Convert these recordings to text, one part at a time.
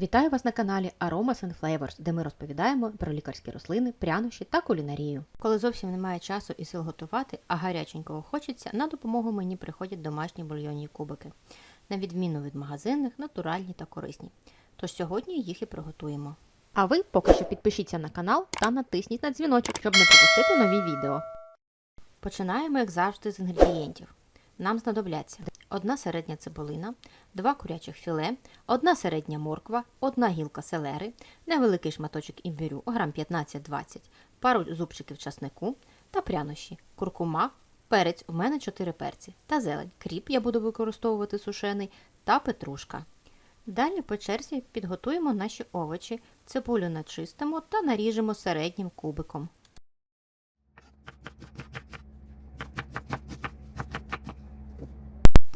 Вітаю вас на каналі Aromas and Flavors, де ми розповідаємо про лікарські рослини, прянощі та кулінарію. Коли зовсім немає часу і сил готувати, а гаряченького хочеться, на допомогу мені приходять домашні бульйонні кубики. На відміну від магазинних, натуральні та корисні. Тож сьогодні їх і приготуємо. А ви поки що підпишіться на канал та натисніть на дзвіночок, щоб не пропустити нові відео. Починаємо, як завжди, з інгредієнтів. Нам знадобляться одна середня цибулина, два курячих філе, одна середня морква, одна гілка селери, невеликий шматочок імбирю, грам 15-20, пару зубчиків часнику та прянощі, куркума, перець, у мене 4 перці та зелень. Кріп я буду використовувати сушений та петрушка. Далі по черзі підготуємо наші овочі, цибулю начистимо та наріжемо середнім кубиком.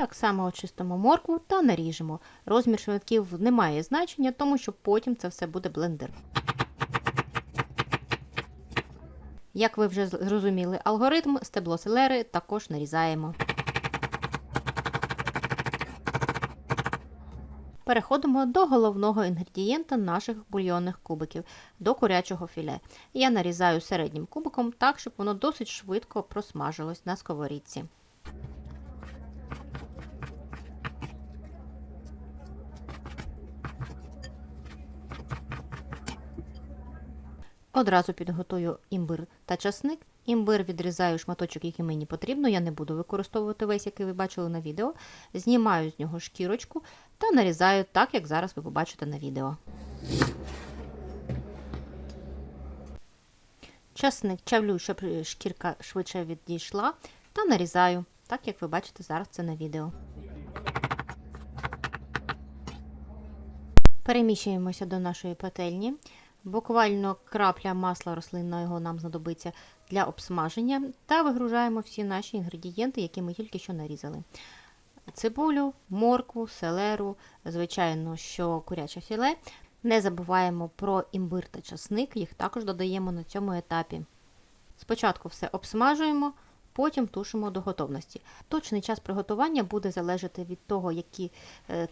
Так само очистимо моркву та наріжемо. Розмір шматків не має значення, тому що потім це все буде блендер. Як ви вже зрозуміли алгоритм, стебло селери також нарізаємо. Переходимо до головного інгредієнта наших бульйонних кубиків до курячого філе. Я нарізаю середнім кубиком так, щоб воно досить швидко просмажилось на сковорідці. Одразу підготую імбир та часник. Імбир відрізаю шматочок, який мені потрібно. Я не буду використовувати весь, який ви бачили на відео. Знімаю з нього шкірочку та нарізаю так, як зараз ви побачите на відео. Часник чавлю, щоб шкірка швидше відійшла, та нарізаю, так як ви бачите зараз це на відео. Переміщуємося до нашої пательні. Буквально крапля масла рослинного нам знадобиться для обсмаження та вигружаємо всі наші інгредієнти, які ми тільки що нарізали. Цибулю, моркву, селеру, звичайно, що куряче філе. Не забуваємо про імбир та часник, їх також додаємо на цьому етапі. Спочатку все обсмажуємо, потім тушимо до готовності. Точний час приготування буде залежати від того, які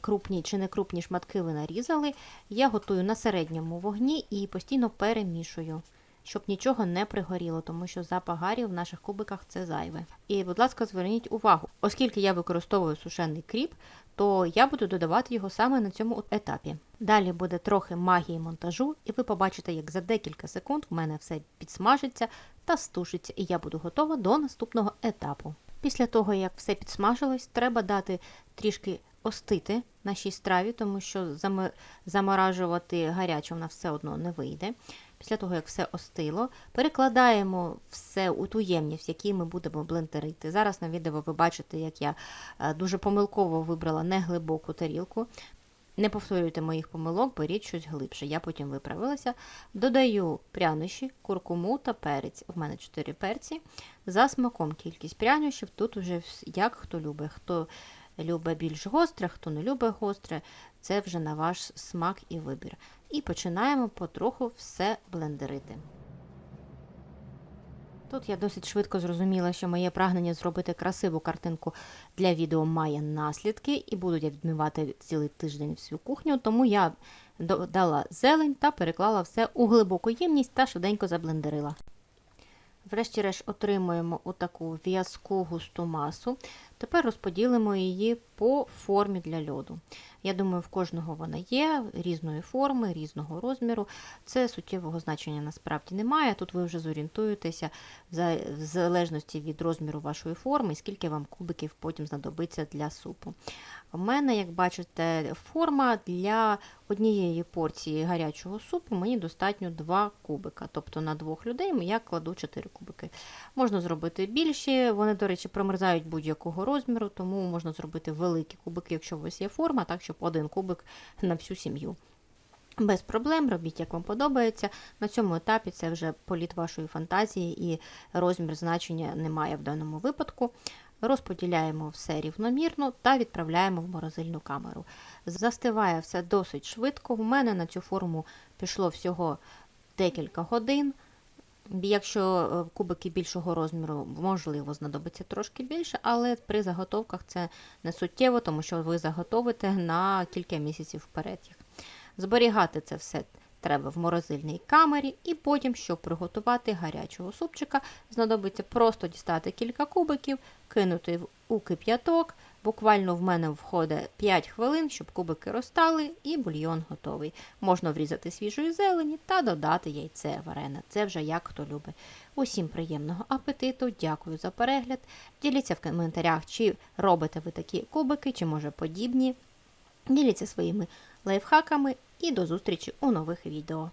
крупні чи не крупні шматки ви нарізали. Я готую на середньому вогні і постійно перемішую, щоб нічого не пригоріло, тому що запах гарі в наших кубиках це зайве. І, будь ласка, зверніть увагу, оскільки я використовую сушений кріп, то я буду додавати його саме на цьому етапі. Далі буде трохи магії монтажу, і ви побачите, як за декілька секунд в мене все підсмажиться та стушиться, і я буду готова до наступного етапу. Після того, як все підсмажилось, треба дати трішки остити нашій страві, тому що заморажувати гаряче вона все одно не вийде. Після того, як все остило, перекладаємо все у ту ємність, в якій ми будемо блендерити. Зараз на відео ви бачите, як я дуже помилково вибрала неглибоку тарілку. Не повторюйте моїх помилок, беріть щось глибше. Я потім виправилася. Додаю прянощі, куркуму та перець. У мене 4 перці. За смаком кількість прянощів. Тут уже як хто любить. Хто любить більш гостре, хто не любить гостре, це вже на ваш смак і вибір. І починаємо потроху все блендерити. Тут я досить швидко зрозуміла, що моє прагнення зробити красиву картинку для відео має наслідки, і буду я відмивати цілий тиждень всю кухню, тому я додала зелень та переклала все у глибоку ємність та швиденько заблендерила. Врешті-решт отримуємо отаку в'язку густу масу. Тепер розподілимо її по формі для льоду. Я думаю, в кожного вона є різної форми, різного розміру. Це суттєвого значення насправді немає. Тут ви вже зорієнтуєтеся в залежності від розміру вашої форми, скільки вам кубиків потім знадобиться для супу. У мене, як бачите, форма для однієї порції гарячого супу мені достатньо 2 кубика. Тобто на двох людей я кладу 4 кубики. Можна зробити більші, вони, до речі, промерзають будь-якого розміру, тому можна зробити великі кубики, якщо у вас є форма, так, щоб один кубик на всю сім'ю. Без проблем, робіть, як вам подобається. На цьому етапі це вже політ вашої фантазії і розмір значення немає в даному випадку. Розподіляємо все рівномірно та відправляємо в морозильну камеру. Застиває все досить швидко. У мене на цю форму пішло всього декілька годин. Якщо кубики більшого розміру, можливо, знадобиться трошки більше, але при заготовках це не суттєво, тому що ви заготовите на кілька місяців вперед їх. Зберігати це все треба в морозильній камері, і потім, щоб приготувати гарячого супчика, знадобиться просто дістати кілька кубиків, кинути у кип'яток. Буквально в мене входить 5 хвилин, щоб кубики розтали, і бульйон готовий. Можна врізати свіжої зелені та додати яйце варене. Це вже як хто любить. Усім приємного апетиту, дякую за перегляд. Діліться в коментарях, чи робите ви такі кубики, чи може подібні. Діліться своїми лайфхаками і до зустрічі у нових відео.